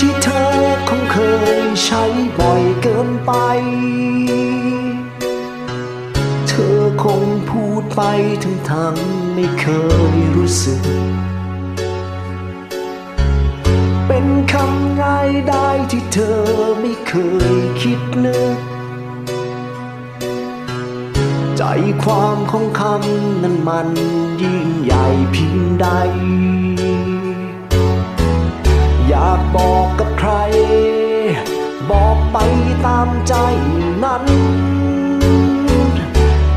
ที่เธอคงเคยใช้บ่อยเกินไป เธอคงพูดไปทั้งทางไม่เคยรู้สึก เป็นคำง่ายได้ที่เธอไม่เคยคิดนึกใจความของคำนั้นมันยิ่งใหญ่เพียงใด ใจนั้น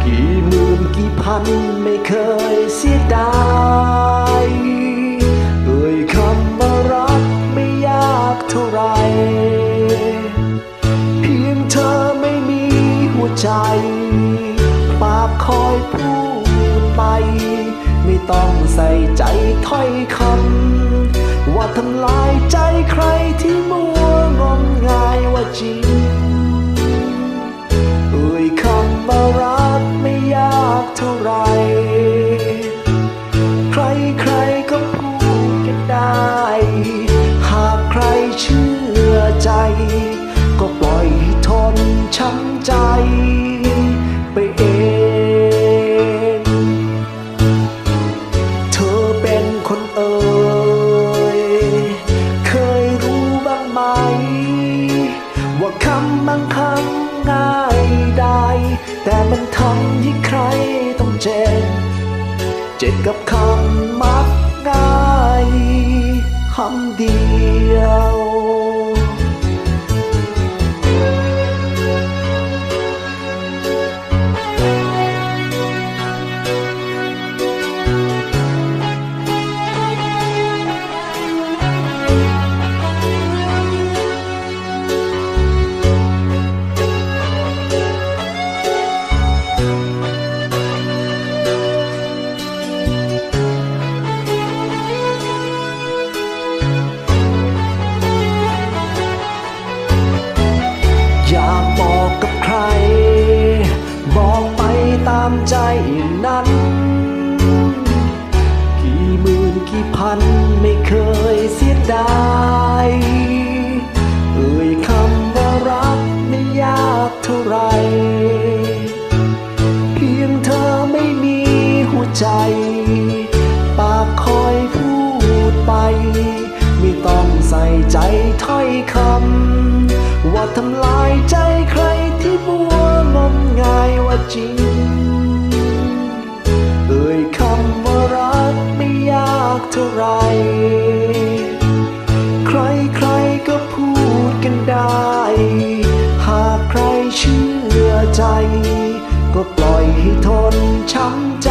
กี่หมื่นกี่พันไม่เคยเสียดายเอ่ยคำว่ารักไม่ยากเท่าไร เพียงเธอไม่มีหัวใจ ปากคอยพูดไป ไม่ต้องใส่ใจถ้อยคำว่าทำลายใจใครที่มัวงมงายว่าจริง กเท่าไรใครใครๆก็พูดกันได้ หากใครเชื่อใจ ก็ปล่อยให้ทนช้ำใจ ได้ แต่มันทำให้ใครต้องเจ็บ เจ็บกับคำมัก นั้น กี่หมื่นกี่พันไม่เคยเสียดายเอ่ยคำว่ารักไม่ยากเท่าไร เพียงเธอไม่มีหัวใจ ปากคอยพูดไป ไม่ต้องใส่ใจถ้อยคำ ว่าทำลายใจใครที่มัวงมงายว่าจริง เท่าไร ใครใครๆก็พูดกันได้ หากใครเชื่อใจ ก็ปล่อยให้ทนช้ำใจ